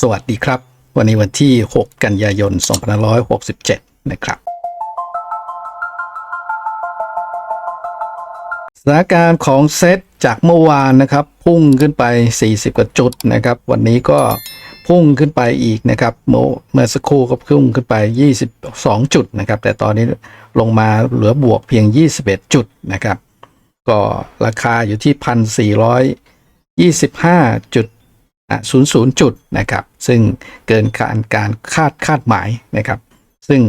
สวัสดีครับ วันนี้วันที่ 6 กันยายน 2567 นะครับ สถานการณ์ของเซตจากเมื่อวานนะครับ พุ่งขึ้นไป 40 กว่าจุดนะครับ วันนี้ก็พุ่งขึ้นไปอีกนะครับเมื่อสักครู่ก็พุ่งขึ้นไป 22 จุดนะครับ แต่ตอนนี้ลงมาเหลือบวกเพียง 21 จุดนะครับ ก็ราคาอยู่ที่ 1,425จุดอะ 00 จุดนะครับ ซึ่งเกินการการคาดคาดหมายนะครับ ซึ่ง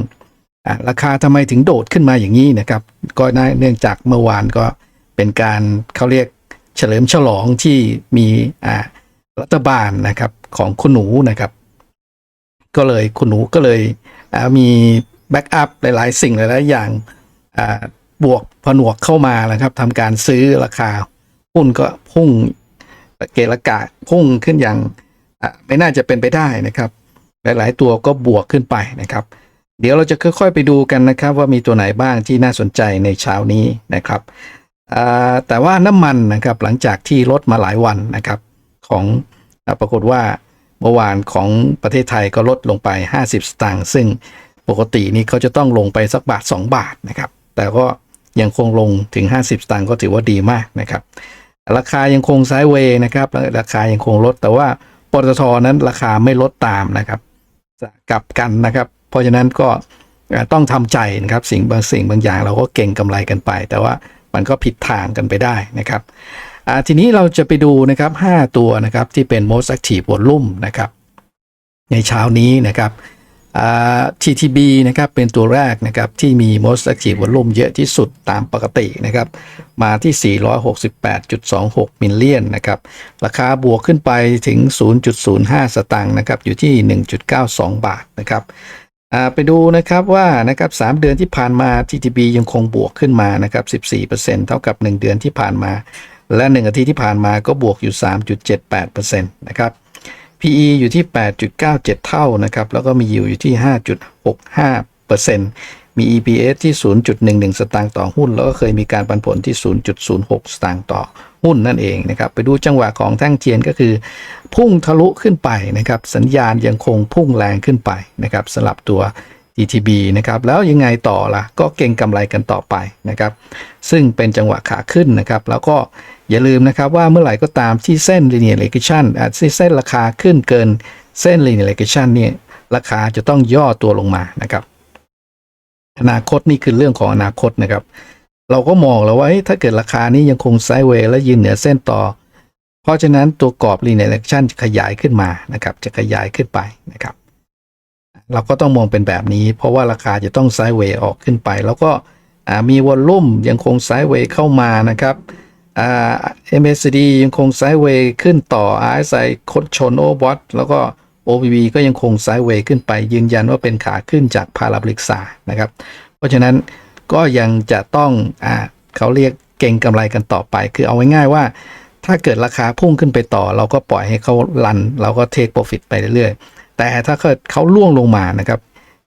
ราคาทำไมถึงโดดขึ้นมาอย่างนี้นะครับ ก็เนื่องจากเมื่อวานก็เป็นการเขาเรียกเฉลิมฉลองที่มีรัฐบาลนะครับของคุณหนูนะครับ ก็เลยคุณหนูก็เลยมีแบ็กอัพหลาย ๆ สิ่งหลาย ๆ อย่างบวกผนวกเข้ามานะครับทำการซื้อราคาหุ้นก็พุ่ง เกลกะพุ่งขึ้นอย่างไม่น่าจะเป็นไปได้นะครับ หลาย ๆ ตัวก็บวกขึ้นไปนะครับ เดี๋ยวเราจะค่อย ๆ ไปดูกันนะครับ ว่ามีตัวไหนบ้างที่น่าสนใจในเช้านี้นะครับแต่ว่าน้ำมันนะครับหลังจากที่ลดมาหลายวันนะครับของปรากฏว่าเมื่อวานของประเทศไทยก็ลดลงไป 50 สตางค์ซึ่งปกตินี่เขาจะต้องลงไปสักบาท 2 บาทนะครับ แต่ก็ยังคงลงถึง 50 สตางค์ก็ถือว่าดีมากนะครับ ราคายังคงไซด์เวย์นะครับและราคายังคงลด แต่ว่าปตทนั้นราคาไม่ลดตามนะครับกลับกันนะครับ เพราะฉะนั้นก็ต้องทำใจนะครับสิ่งบางสิ่งบางอย่างเราก็เก่งกำไรกันไป แต่ว่ามันก็ผิดทางกันไปได้นะครับทีนี้เราจะไปดูนะครับ 5 ตัวนะครับที่เป็น most active volume นะครับในเช้านี้นะครับ TTB นะครับเป็นตัวแรกนะครับที่มี most active volume เยอะที่สุดตามปกตินะครับมาที่ 468.26 มิลเลียนนะครับราคาบวกขึ้นไปถึง 0.05 สตางค์นะครับอยู่ที่ 1.92 บาทนะครับไปดูนะครับว่านะครับ3เดือนที่ผ่านมา TTB ยังคงบวกขึ้นมานะครับ14%เท่ากับ 1 เดือนที่ผ่านมา และ 1 อาทิตย์ที่ผ่านมาก็บวกอยู่ 3.78%นะครับ PE อยู่ที่ 8.97 เท่านะครับ แล้วก็มี yield อยู่ที่ 5.65%มี EPS ที่ 0.11 สตางค์ต่อหุ้น แล้วก็เคยมีการปันผลที่ 0.06 สตางค์ต่อหุ้นนั่นเองนะครับ ไปดูจังหวะของแท่งเทียนก็คือ พุ่งทะลุขึ้นไปนะครับ สัญญาณยังคงพุ่งแรงขึ้นไปนะครับสลับตัว TTB นะครับแล้วยังไงต่อล่ะก็เก่งกำไรกันต่อไปนะครับ ซึ่งเป็นจังหวะขาขึ้นนะครับ แล้วก็อย่าลืมนะครับว่าเมื่อไหร่ก็ตามที่เส้น linear regression อะเส้นราคาขึ้นเกินเส้น linear regression เนี่ยราคาจะต้องย่อตัวลงมานะครับ อนาคตนี่คือเรื่องของอนาคตนะครับ เราก็มองแล้วว่าถ้าเกิดราคานี้ยังคงไซด์เวย์และยืนเหนือเส้นต่อ เพราะฉะนั้นตัวกรอบ linear regression จะขยายขึ้นมานะครับ จะขยายขึ้นไปนะครับ เราก็ต้องมองเป็นแบบนี้ เพราะว่าราคาจะต้องไซด์เวย์ออกขึ้นไป แล้วก็มีวอลลุ่มยังคงไซด์เวย์เข้ามานะครับอ่า MACD ยังคงไซด์เวย์ขึ้นต่อ RSI คดชนโอวอตแล้วก็ OBV ก็ยังคงไซด์เวย์ขึ้นไป ยืนยันว่าเป็นขาขึ้นจากพาราบลิกซานะครับ เพราะฉะนั้นก็ยังจะต้องอเขาเรียกเก่งกำไรกันต่อไป คือเอาไว้ง่ายว่า ถ้าเกิดราคาพุ่งขึ้นไปต่อ เราก็ปล่อยให้เขาลัน เราก็เทคโปรฟิตไปเรื่อยๆ แต่ถ้าเกิดเขาล่วงลงมานะครับ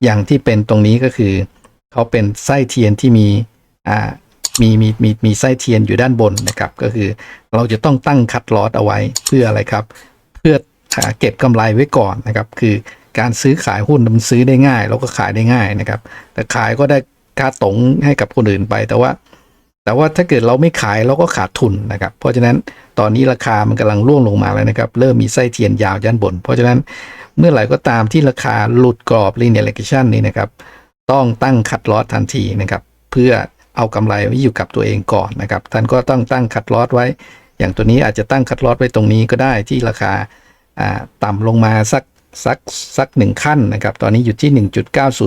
อย่างที่เป็นตรงนี้ก็คือ เขาเป็นไส้เทียนที่มีอ่ามีมีมีมีไส้เทียนอยู่ด้านบนนะครับ ก็คือเราจะต้องตั้งคัดลอสเอาไว้เพื่ออะไรครับ เพื่อเก็บกำไรไว้ก่อนนะครับ คือการซื้อขายหุ้นมันซื้อได้ง่าย แล้วก็ขายได้ง่ายนะครับ แต่ขายก็ได้ค่าตงให้กับคนอื่นไปแต่ว่า แต่ว่าถ้าเกิดเราไม่ขายเราก็ขาดทุนนะครับ เพราะฉะนั้นตอนนี้ราคามันกำลังร่วงลงมาแล้วนะครับ เริ่มมีไส้เทียนยาวยันบน เพราะฉะนั้น เมื่อไหร่ก็ตามที่ราคาหลุดกรอบ linear regression นี้นะครับ ต้องตั้งคัดลอสทันทีนะครับ เพื่อเอากำไรไว้อยู่กับตัวเองก่อนนะครับ ท่านก็ต้องตั้งคัดลอสไว้ อย่างตัวนี้อาจจะตั้งคัดลอสไว้ตรงนี้ก็ได้ที่ราคาอ่าต่ำลงมาสักสักสักหนึ่งขั้นนะครับ ตอนนี้อยู่ที่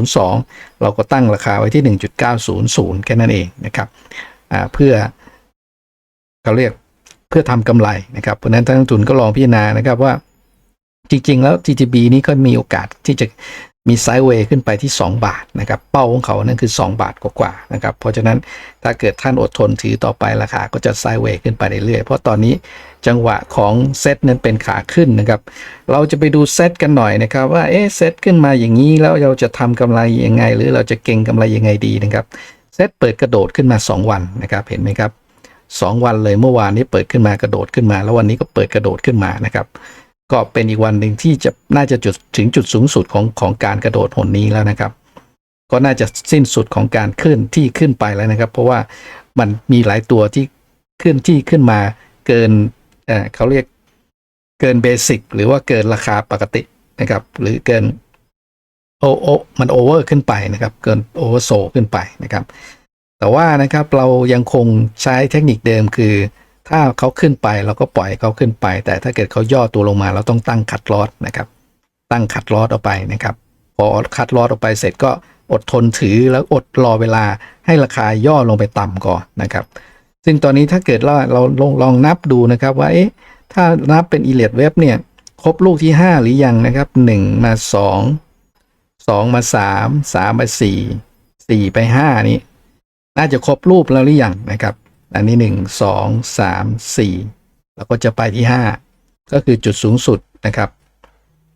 1.902 เราก็ตั้งราคาไว้ที่ 1.900 แค่นั้นเองนะครับเพื่อเขาเรียกเพื่อทำกำไรนะครับ เพราะฉะนั้นท่านนักลงทุนก็ลองพิจารณานะครับว่า จริง ๆ แล้ว TTB นี้ก็มีโอกาสที่จะมีไซด์เวย์ขึ้นไปที่ 2 บาทนะครับ เป้าของเขานั่นคือ 2 บาทกว่าๆนะครับ เพราะฉะนั้นถ้าเกิดท่านอดทนถือต่อไปราคาก็จะไซด์เวย์ขึ้นไปเรื่อยๆ เพราะตอนนี้จังหวะของเซตนั้นเป็นขาขึ้นนะครับ เราจะไปดูเซตกันหน่อยนะครับ ว่าเอ๊ะเซตขึ้นมาอย่างนี้แล้วเราจะทำกำไรยังไง หรือเราจะเก่งกำไรยังไงดีนะครับ เซตเปิดกระโดดขึ้นมา 2 วันนะครับ เห็นไหมครับ 2 วันเลยเมื่อวานนี้เปิดขึ้นมากระโดดขึ้นมา แล้ววันนี้ก็เปิดกระโดดขึ้นมานะครับ ก็เป็นอีกวันหนึ่งที่จะน่าจะจุดถึงจุดสูงสุดของของการกระโดดหนนี้แล้วนะครับ ก็น่าจะสิ้นสุดของการขึ้นที่ขึ้นไปแล้วนะครับ เพราะว่ามันมีหลายตัวที่ขึ้นที่ขึ้นมาเกินเออเขาเรียกเกินเบสิกหรือว่าเกินราคาปกตินะครับ หรือเกินโอโอมันโอเวอร์ขึ้นไปนะครับ เกินโอเวอร์โซขึ้นไปนะครับ แต่ว่านะครับเรายังคงใช้เทคนิคเดิมคือ ถ้าเขาขึ้นไปเราก็ปล่อยเขาขึ้นไป แต่ถ้าเกิดเขาย่อตัวลงมา เราต้องตั้งคัดลอสนะครับ ตั้งคัดลอสออกไปนะครับ พอคัดลอสออกไปเสร็จก็อดทนถือแล้วอดรอเวลาให้ราคาย่อลงไปต่ำก่อนนะครับ ซึ่งตอนนี้ถ้าเกิดเราเราลองลองนับดูนะครับว่าเอ๊ะถ้านับเป็นอีเลียดเว็บเนี่ยครบลูกที่ 5 หรือยังนะครับ 1 มา 2 2 มา 3 3 มา 4 4 ไป 5 นี้ น่าจะครบรูปแล้วหรือยังนะครับ อันนี้ 1 2 3 4 แล้วก็จะไปที่ 5 ก็คือจุดสูงสุดนะครับ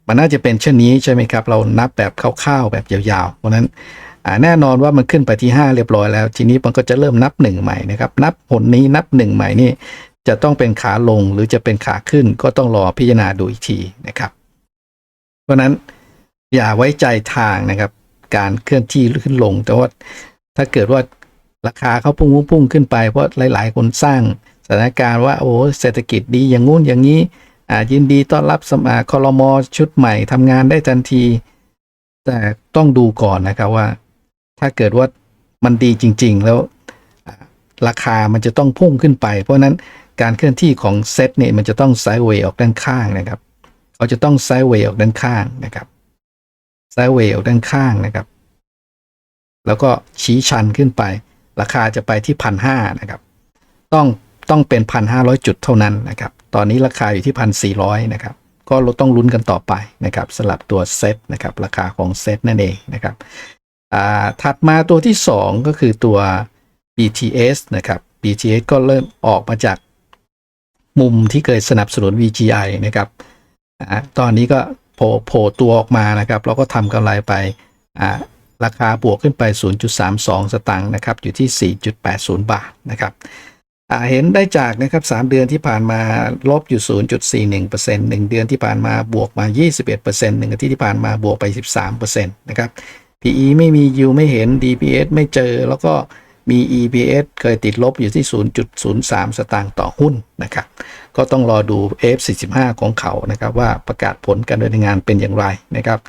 มันน่าจะเป็นเช่นนี้ใช่ไหมครับ เรานับแบบคร่าวๆแบบยาวๆ เพราะนั้นแน่นอนว่ามันขึ้นไปที่ 5 เรียบร้อยแล้ว ทีนี้มันก็จะเริ่มนับ 1 ใหม่นะครับ นับผลนี้นับ 1 ใหม่นี่จะต้องเป็นขาลงหรือจะเป็นขาขึ้นก็ต้องรอพิจารณาดูอีกทีนะครับ เพราะนั้นอย่าไว้ใจทางนะครับ การเคลื่อนที่ขึ้นลง แต่ว่าถ้าเกิดว่า ราคาเขาพุ่งพุ่งขึ้นไป เพราะหลาย ๆ คนสร้างสถานการณ์ว่าโอ้เศรษฐกิจดีอย่างงู้นอย่างนี้อ่ายินดีต้อนรับสมาคอรมอชุดใหม่ทำงานได้ทันที แต่ต้องดูก่อนนะครับว่า ถ้าเกิดว่ามันดีจริง ๆ แล้วราคามันจะต้องพุ่งขึ้นไป เพราะฉะนั้นการเคลื่อนที่ของเซตเนี่ยมันจะต้องไซด์เวย์ออกด้านข้างนะครับเขาจะต้องไซด์เวย์ออกด้านข้างนะครับไซด์เวย์ออกด้านข้างนะครับ แล้วก็ชี้ชันขึ้นไป ราคาจะไปที่พันห้านะครับ ต้องต้องเป็นพันห้าร้อยจุดเท่านั้นนะครับ ตอนนี้ราคาอยู่ที่พันสี่ร้อยนะครับ ก็เราต้องลุ้นกันต่อไปนะครับสลับตัวเซตนะครับ ราคาของเซตนั่นเองนะครับอ่าถัดมาตัวที่ 2 ก็คือตัว BTS นะครับ BTS ก็เริ่มออกมาจากมุมที่เคยสนับสนุน VGI นะครับอ่าตอนนี้ก็โผล่โผตัวออกมานะครับ แล้วก็ทำกำไรไปอ่า ราคาบวกขึ้นไป 0.32 สตางค์นะครับ อยู่ที่ 4.80 บาทนะครับเห็นได้จากนะครับ 3 เดือนที่ผ่านมาลบอยู่ 0.41% 1 เดือนที่ผ่านมาบวกมา 21% 1อาทิตย์ที่ผ่านมาบวกไป 13%นะครับ PE ไม่มี U ไม่เห็น DPS ไม่เจอ แล้วก็มี EPS เคยติดลบอยู่ที่ 0.03 สตางค์ต่อหุ้นนะครับ ก็ต้องรอดู F45 ของเขานะครับ ว่าประกาศผลการดำเนินงานเป็นอย่างไรนะครับ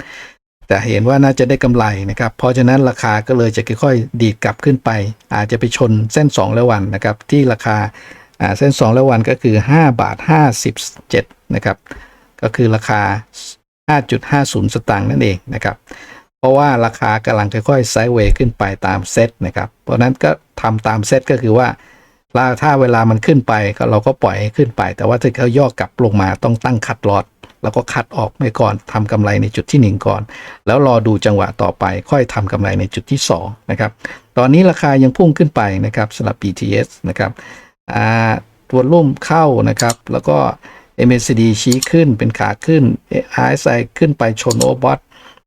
แต่เห็นว่าน่าจะได้กำไรนะครับ เพราะฉะนั้นราคาก็เลยจะค่อยๆ ดีดกลับขึ้นไป อาจจะไปชนเส้น 2 แล้ววันนะครับ ที่ราคาเส้น 2 แล้ววันก็คือ 5 บาท 57 นะครับ ก็คือราคา 5.50 สตางค์นั่นเองนะครับ เพราะว่าราคากำลังค่อยๆไซด์เวย์ขึ้นไปตามเซตนะครับ เพราะฉะนั้นก็ทำตามเซตก็คือว่าถ้าเวลามันขึ้นไปก็เราก็ปล่อยให้ขึ้นไป แต่ว่าถ้าเขาย่อกลับลงมาต้องตั้งคัดลอต แล้วก็คัดออกไปก่อนทำกำไรในจุดที่ 1 ก่อน แล้วรอดูจังหวะต่อไปค่อยทำกำไรในจุดที่2นะครับตอนนี้ราคายังพุ่งขึ้นไปนะครับสำหรับ BTS นะครับตัวรุ่มเข้านะครับแล้วก็ MACD ชี้ขึ้นเป็นขาขึ้น RSI ขึ้นไปชนโอบอท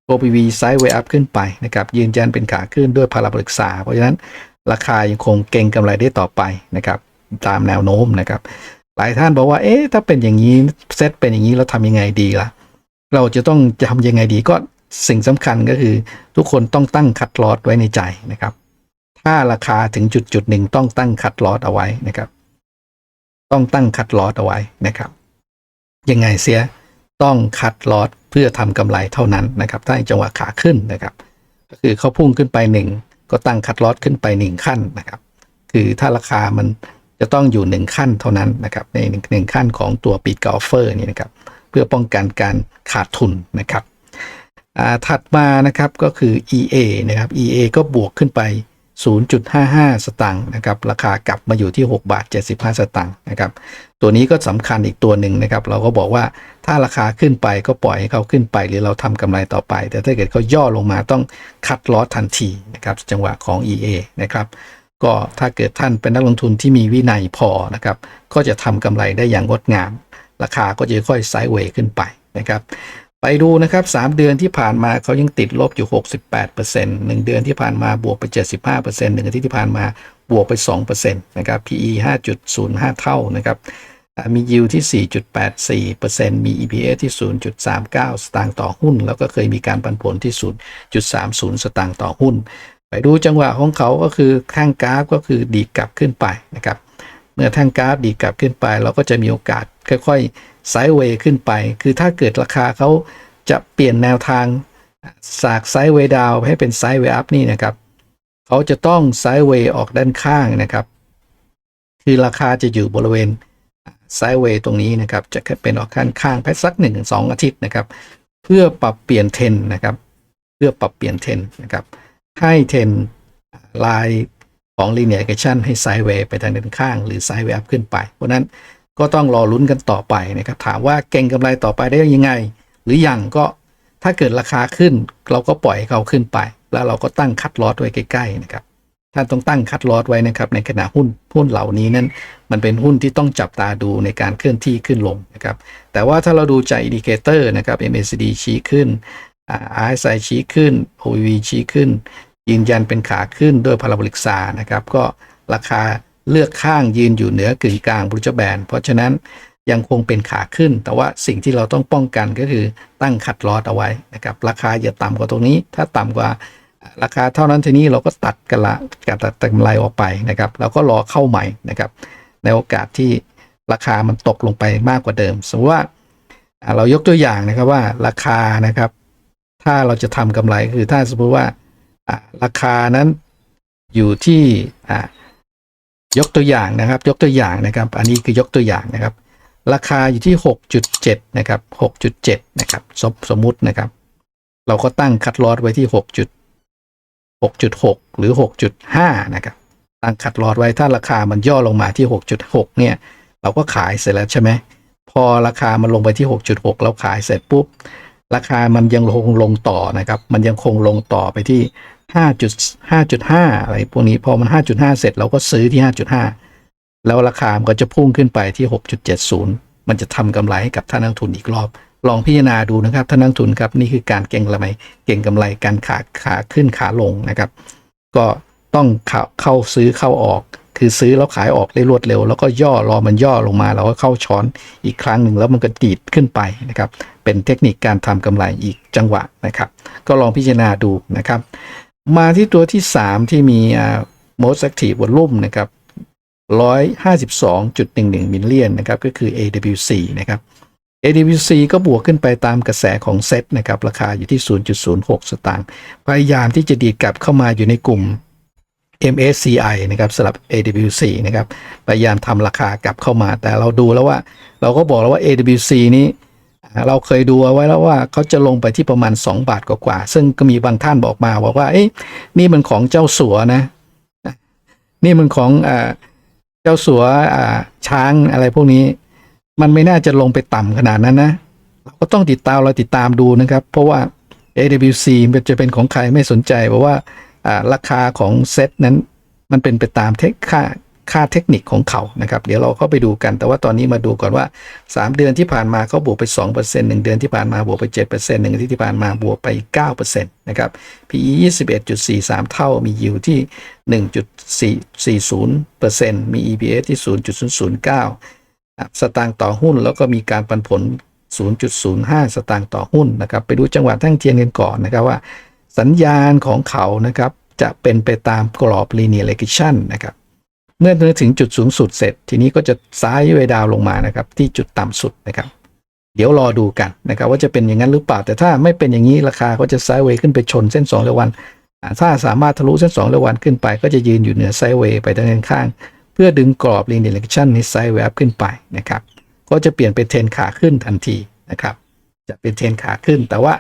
OPV ไซด์เวอัพขึ้นไปนะครับยืนยันเป็นขาขึ้นด้วยพาราบริกษา เพราะฉะนั้นราคายังคงเก่งกำไรได้ต่อไปนะครับตามแนวโน้มนะครับ หลายท่านบอกว่า เอ๊ะ ถ้าเป็นอย่างนี้เซตเป็นอย่างนี้เราทำยังไงดีล่ะ เราจะต้องจะทำยังไงดีก็สิ่งสำคัญก็คือ ทุกคนต้องตั้งคัดลอตไว้ในใจนะครับ ถ้าราคาถึงจุดจุดหนึ่งต้องตั้งคัดลอตเอาไว้นะครับ ต้องตั้งคัดลอตเอาไว้นะครับ ยังไงเสียต้องคัดลอตเพื่อทำกำไรเท่านั้นนะครับ ถ้าจังหวะขาขึ้นนะครับ ก็คือเขาพุ่งขึ้นไปหนึ่งก็ตั้งคัดลอตขึ้นไปหนึ่งขั้นนะครับ คือถ้าราคามัน จะต้องอยู่หนึ่งขั้นเท่านั้นนะครับในหนึ่งขั้นของตัวปีกออฟเฟอร์นี่นะครับเพื่อป้องกันการขาดทุนนะครับถัดมานะครับก็คือ EA นะครับ EA ก็บวกขึ้นไป 0.55 สตางค์นะครับราคากลับมาอยู่ที่ 6 บาท 75 สตางค์นะครับตัวนี้ก็สำคัญอีกตัวหนึ่งนะครับ เราก็บอกว่าถ้าราคาขึ้นไปก็ปล่อยให้เขาขึ้นไป หรือเราทำกำไรต่อไป แต่ถ้าเกิดเขาย่อลงมาต้องคัดลอสทันทีนะครับจังหวะของ EA นะครับ ก็ถ้าเกิดท่านเป็นนักลงทุนที่มีวินัยพอนะครับ ก็จะทำกำไรได้อย่างงดงาม ราคาก็จะค่อยไซด์เวย์ขึ้นไปนะครับ ไปดูนะครับ 3 เดือนที่ผ่านมาเขายังติดลบอยู่ 68% 1 เดือนที่ผ่านมาบวกไป 75% 1อาทิตย์ที่ผ่านมาบวกไป2%นะครับ PE 5.05 เท่านะครับอ่ามียิวที่ 4.84%มี EPS ที่ 0.39 สตางค์ต่อหุ้น แล้วก็เคยมีการปันผลที่ 0.30 สตางค์ต่อหุ้น ไปดูจังหวะของเขาก็คือข้างกราฟก็คือดีกลับขึ้นไปนะครับ เมื่อแท่งกราฟดีกลับขึ้นไป เราก็จะมีโอกาสค่อยๆไซด์เวย์ขึ้นไป คือถ้าเกิดราคาเขาจะเปลี่ยนแนวทางจากไซด์เวย์ดาวให้เป็นไซด์เวย์อัพนี่นะครับเขาจะต้องไซด์เวย์ออกด้านข้างนะครับ คือราคาจะอยู่บริเวณไซด์เวย์ตรงนี้นะครับ จะเป็นออกข้างข้างไปสัก1นถึงสอาทิตย์นะครับ เพื่อปรับเปลี่ยนเทรนนะครับ เพื่อปรับเปลี่ยนเทรนนะครับ ให้เทรนลายของ linear regression ให้ไซด์เวย์ไปทางด้านข้าง หรือไซด์เวย์อัพขึ้นไป เพราะนั้นก็ต้องรอลุ้นกันต่อไปนะครับ ถามว่าเก่งกำไรต่อไปได้ยังไง หรืออยังก็ถ้าเกิดราคาขึ้น เราก็ปล่อยให้เขาขึ้นไป แล้วเราก็ตั้งคัดลอสไว้ใกล้ๆนะครับท่านต้องตั้งคัดลอสไว้นะครับในขณะหุ้นหุ้นเหล่านี้นั้น มันเป็นหุ้นที่ต้องจับตาดูในการเคลื่อนที่ขึ้นลงนะครับ แต่ว่าถ้าเราดูจากอินดิเคเตอร์นะครับ MACD ชี้ขึ้น RSI ชี้ขึ้น OVV ชี้ขึ้น ยืนยันเป็นขาขึ้นด้วยพาราโบลิกซานะครับ ก็ราคาเลือกข้างยืนอยู่เหนือกึ่งกลางบรูจแบนเพราะฉะนั้นยังคงเป็นขาขึ้น แต่ว่าสิ่งที่เราต้องป้องกันก็คือตั้งคัดลอสเอาไว้นะครับ ราคาอย่าต่ำกว่าตรงนี้ ถ้าต่ำกว่าราคาเท่านั้นทีนี้เราก็ตัดกันละการตัดกำไรออกไปนะครับ แล้วก็รอเข้าใหม่นะครับ ในโอกาสที่ราคามันตกลงไปมากกว่าเดิม สมมติว่าเรายกตัวอย่างนะครับว่าราคานะครับ ถ้าเราจะทำกำไรคือถ้าสมมติว่า ราคานั้นอยู่ที่อ่ายกตัวอย่างนะครับ ยกตัวอย่างนะครับ อันนี้คือยกตัวอย่างนะครับ ราคาอยู่ที่ 6.7 นะครับ 6.7 นะครับสมสมมุตินะครับ เราก็ตั้งคัดลอสไว้ที่ 6. 6.6 หรือ 6.5 นะครับ ตั้งคัดลอสไว้ถ้าราคามันย่อลงมาที่ 6.6 เนี่ย เราก็ขายเสร็จแล้วใช่ไหมพอราคามันลงไปที่ 6.6 เราขายเสร็จปุ๊บ ราคามันยังคงลงต่อนะครับ มันยังคงลงต่อไปที่ 5.5.5 อะไรพวกนี้พอมัน 5.5 เสร็จเราก็ซื้อที่ 5.5 แล้วราคามันก็จะพุ่งขึ้นไปที่ 6.70 มันจะทำกำไรให้กับท่านนักทุนอีกรอบ ลองพิจารณาดูนะครับท่านนักทุนครับนี่คือการเก็งกำไรเก็งกำไรการขาขาขึ้นขาลงนะครับ ก็ต้องเข้าขาซื้อเข้าออก คือซื้อแล้วขายออกได้รวดเร็ว แล้วก็ย่อรอมันย่อลงมาเราก็เข้าช้อนอีกครั้งหนึ่งแล้วมันก็ดีดขึ้นไปนะครับ เป็นเทคนิคการทำกำไรอีกจังหวะนะครับ ก็ลองพิจารณาดูนะครับ มาที่ตัวที่ 3 ที่มี most active volume นะครับ 152.11 มิลเลียนนะครับ ก็คือ AWC นะครับ AWC ก็บวกขึ้นไปตามกระแสของเซ็ตนะครับ ราคาอยู่ที่ 0.06 สตางค์ พยายามที่จะดีดกลับเข้ามาอยู่ในกลุ่ม MSCI นะครับสำหรับ AWC นะครับ พยายามทำราคากลับเข้ามา แต่เราดูแล้วว่า เราก็บอกแล้วว่า AWC นี้ เราเคยดูเอาไว้แล้วว่าเขาจะลงไปที่ประมาณ 2 บาทกว่าๆซึ่งก็มีบางท่านบอกมาบอกว่าเอ้ยนี่มันของเจ้าสัวนะ นี่มันของเจ้าสัวช้างอะไรพวกนี้ มันไม่น่าจะลงไปต่ำขนาดนั้นนะเราก็ต้องติดตามเราติดตามดูนะครับ เพราะว่า AWC มันจะเป็นของใครไม่สนใจเพราะว่าราคาของเซตนั้นมันเป็นไปตามเทคค่า ค่าเทคนิคของเขานะครับ เดี๋ยวเราเข้าไปดูกัน แต่ว่าตอนนี้มาดูก่อนว่า 3 เดือนที่ผ่านมาเขาบวกไป 2% 1 เดือนที่ผ่านมาบวกไป 7% 1อาทิตย์ที่ผ่านมาบวกไป 9%นะครับ PE 21.43 เท่ามี yield ที่ 1.40%มี EPS ที่ 0.009 สตางค์ต่อหุ้น แล้วก็มีการปันผล 0.05 สตางค์ต่อหุ้นนะครับ ไปดูจังหวะทั้งเทียนกันก่อนนะครับว่า สัญญาณของเขานะครับจะเป็นไปตามกรอบ linear regression นะครับ เมื่อถึงจุดสูงสุดเสร็จ ทีนี้ก็จะซ้ายเวดาวลงมานะครับ ที่จุดต่ำสุดนะครับ เดี๋ยวรอดูกันนะครับ ว่าจะเป็นอย่างนั้นหรือเปล่า แต่ถ้าไม่เป็นอย่างนี้ราคาก็จะไซด์เวย์ขึ้นไปชนเส้น2เรวัน ถ้าสามารถทะลุเส้น2เรวันขึ้นไป ก็จะยืนอยู่เหนือไซด์เวย์ไปด้านข้าง เพื่อดึงกรอบ linear regression นี้ไซด์เวย์ขึ้นไปนะครับ ก็จะเปลี่ยนเป็นเทนขาขึ้นทันทีนะครับ จะเป็นเทนขาขึ้น แต่ว่า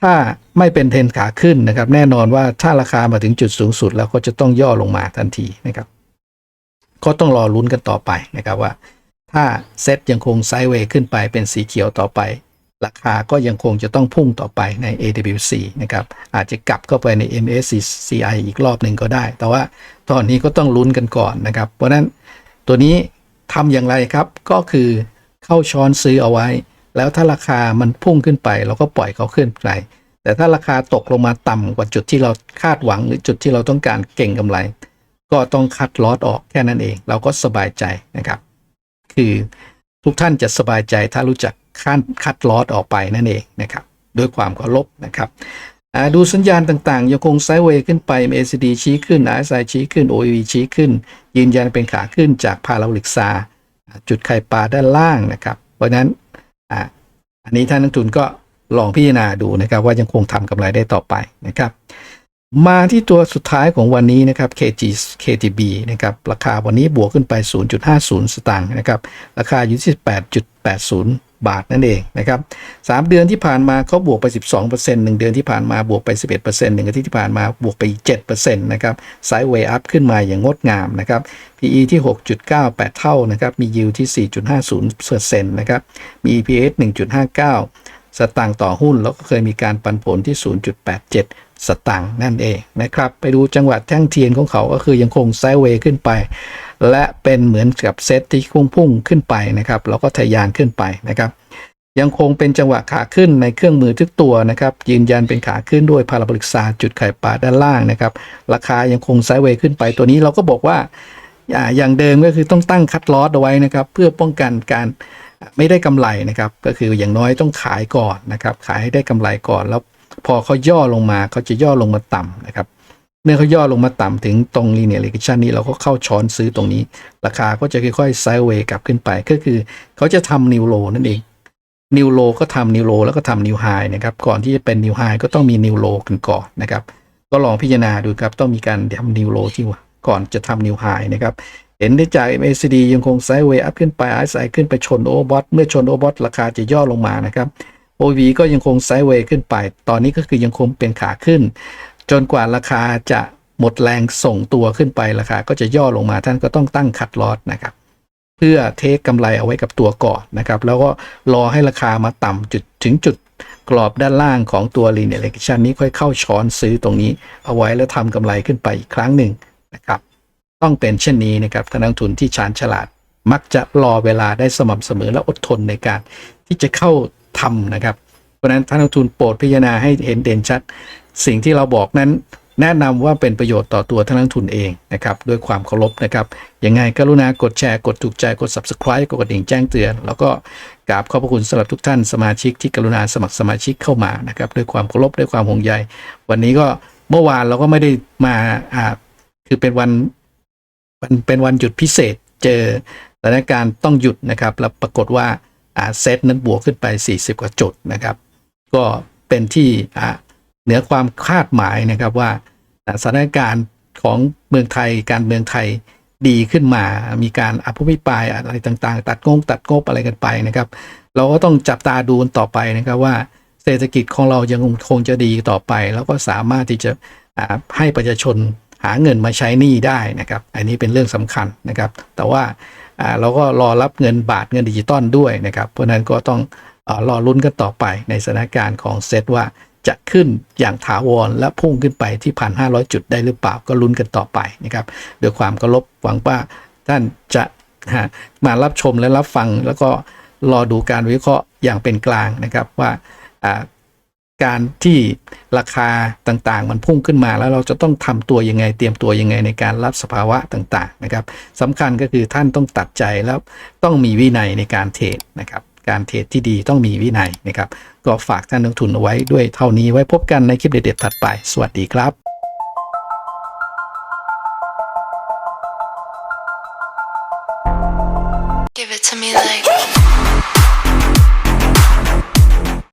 ถ้าไม่เป็นเทนขาขึ้นนะครับ แน่นอนว่าถ้าราคามาถึงจุดสูงสุด แล้วก็จะต้องย่อลงมาทันทีนะครับ ก็ต้องรอลุ้นกันต่อไปนะครับว่า ถ้าเซตยังคงไซด์เวย์ขึ้นไปเป็นสีเขียวต่อไป ราคาก็ยังคงจะต้องพุ่งต่อไปใน AWC นะครับอาจจะกลับเข้าไปใน MSCI อีกรอบหนึ่งก็ได้ แต่ว่าตอนนี้ก็ต้องลุ้นกันก่อนนะครับ เพราะฉะนั้นตัวนี้ทำอย่างไรครับก็คือเข้าช้อนซื้อเอาไว้ แล้วถ้าราคามันพุ่งขึ้นไป เราก็ปล่อยเขาขึ้นไปแต่ถ้าราคาตกลงมาต่ำกว่าจุดที่เราคาดหวังหรือจุดที่เราต้องการเก่งกำไร ก็ต้องคัดลอสออกแค่นั้นเอง เราก็สบายใจนะครับ คือทุกท่านจะสบายใจถ้ารู้จักขั้นคัดลอสออกไปนั่นเองนะครับด้วยความเคารพนะครับดูสัญญาณต่างๆ ยังคงไซด์เวย์ขึ้นไป MACD ชี้ขึ้น RSI ชี้ขึ้น OEV ชี้ขึ้น ยืนยันเป็นขาขึ้นจากพาราลิกซา จุดไข่ปลาด้านล่างนะครับ เพราะนั้นอันนี้ท่านนักทุนก็ลองพิจารณาดูนะครับ ว่ายังคงทำกำไรได้ต่อไปนะครับ มาที่ตัวสุดท้ายของวันนี้นะครับ KG KTB นะครับ ราคาวันนี้บวกขึ้นไป 0.50 สตางค์นะครับ ราคาอยู่ที่18.80 บาทนั่นเองนะครับ 3 เดือนที่ผ่านมาเขาบวกไป 12% 1 เดือนที่ผ่านมาบวกไป 11% 1อาทิตย์ที่ผ่านมาบวกไป 7%นะครับไซด์เวย์อัพขึ้นมาอย่างงดงามนะครับ PE ที่ 6.98 เท่านะครับ มี yield ที่ 4.50%นะครับ มี EPS 1.59 สตางค์ต่อหุ้น แล้วก็เคยมีการปันผลที่ 0.87 สตางค์นั่นเองนะครับ ไปดูจังหวะแท่งเทียนของเขาก็คือยังคงไซด์เวย์ขึ้นไป และเป็นเหมือนกับเซตที่พุ่งขึ้นไปนะครับแล้วก็ทะยานขึ้นไปนะครับยังคงเป็นจังหวะขาขึ้นในเครื่องมือทุกตัวนะครับยืนยันเป็นขาขึ้นด้วยพาราบริกซาจุดไข่ปลาด้านล่างนะครับราคายังคงไซด์เวย์ขึ้นไปตัวนี้เราก็บอกว่าอ่าอย่างเดิมก็คือต้องตั้งคัดลอสเอาไว้นะครับเพื่อป้องกันการ ไม่ได้กำไรนะครับ ก็คืออย่างน้อยต้องขายก่อนนะครับ ขายให้ได้กำไรก่อน แล้วพอเขาย่อลงมาเขาจะย่อลงมาต่ำนะครับ เมื่อเขาย่อลงมาต่ำถึงตรง linear regression นี้เราก็เข้าช้อนซื้อตรงนี้ ราคาก็จะค่อยๆไซด์เวย์กลับขึ้นไป ก็คือเขาจะทำนิวโลนั่นเองนิวโลก็ทำนิวโลแล้วก็ทำนิวไฮนะครับ ก่อนที่จะเป็นนิวไฮก็ต้องมีนิวโลกันก่อนนะครับ ก็ลองพิจารณาดูครับ ต้องมีการทำนิวโลที่ว่า ก่อนจะทำนิวไฮนะครับ เห็นได้จาก MACD ยังคงไซด์เวย์อัพขึ้นไป RSI ขึ้นไปชนโอบอทเมื่อชนโอบอทราคาจะย่อลงมานะครับ OV ก็ยังคงไซด์เวย์ขึ้นไป ตอนนี้ก็คือยังคงเป็นขาขึ้น จนกว่าราคาจะหมดแรงส่งตัวขึ้นไปราคาก็จะย่อลงมาท่านก็ต้องตั้งคัดลอสนะครับ เพื่อเทคกำไรเอาไว้กับตัวก่อนนะครับ แล้วก็รอให้ราคามาต่ำจุดถึงจุดกรอบด้านล่างของตัว linear regression นี้ค่อยเข้าช้อนซื้อตรงนี้เอาไว้แล้วทำกำไรขึ้นไปอีกครั้งหนึ่ง นะครับ ต้องเป็นเช่นนี้นะครับท่านักทุนที่ชาญฉลาดมักจะรอเวลาได้สม่ำเสมอและอดทนในการที่จะเข้าทำนะครับ เพราะนั้นท่านนักทุนโปรดพิจารณาให้เห็นเด่นชัด สิ่งที่เราบอกนั้น แนะนำว่าเป็นประโยชน์ต่อตัวท่านนักทุนเองนะครับด้วยความเคารพนะครับยังไงกรุณากดแชร์กดถูกใจกด subscribe กดกระดิ่งแจ้งเตือน แล้วก็กราบขอบพระคุณสำหรับทุกท่านสมาชิกที่กรุณาสมัครสมาชิกเข้ามานะครับด้วยความเคารพด้วยความห่วงใย วันนี้ก็เมื่อวานเราก็ไม่ได้มาอ่า คือเป็นวันมันเป็นวันหยุดพิเศษเจอสถานการณ์ต้องหยุดนะครับ แล้วปรากฏว่าเซตนั้นบวกขึ้นไป 40 กว่าจุดนะครับ ก็เป็นที่เหนือความคาดหมายนะครับว่าสถานการณ์ของเมืองไทยการเมืองไทยดีขึ้นมา มีการอภิปรายอะไรต่างๆ ตัดงงตัดงบอะไรกันไปนะครับ เราก็ต้องจับตาดูต่อไปนะครับว่าเศรษฐกิจของเรายังคงจะดีต่อไป แล้วก็สามารถที่จะให้ประชาชน หาเงินมาใช้หนี้ได้นะครับ อันนี้เป็นเรื่องสำคัญนะครับ แต่ว่าเราก็รอรับเงินบาทเงินดิจิตอลด้วยนะครับ เพราะนั้นก็ต้องอรอลุ้นกันต่อไปในสถานการณ์ของเซตว่าจะขึ้นอย่างถาวรและพุ่งขึ้นไปที่พันห้าร้อยจุดได้หรือเปล่าก็ลุ้นกันต่อไปนะครับด้วยความเคารพหวังว่าท่านจะมารับชมและรับฟัง แล้วก็รอดูการวิเคราะห์อย่างเป็นกลางนะครับว่า การที่ราคาต่างๆ มันพุ่งขึ้นมาแล้วเราจะต้องทำตัวยังไง เตรียมตัวยังไงในการรับสภาวะต่างๆนะครับสำคัญก็คือท่านต้องตัดใจแล้วต้องมีวินัยในการเทรดนะครับการเทรดที่ดีต้องมีวินัยนะครับก็ฝากท่านนักทุนเอาไว้ด้วยเท่านี้ไว้พบกันในคลิปเด็ดๆถัดไป สวัสดีครับ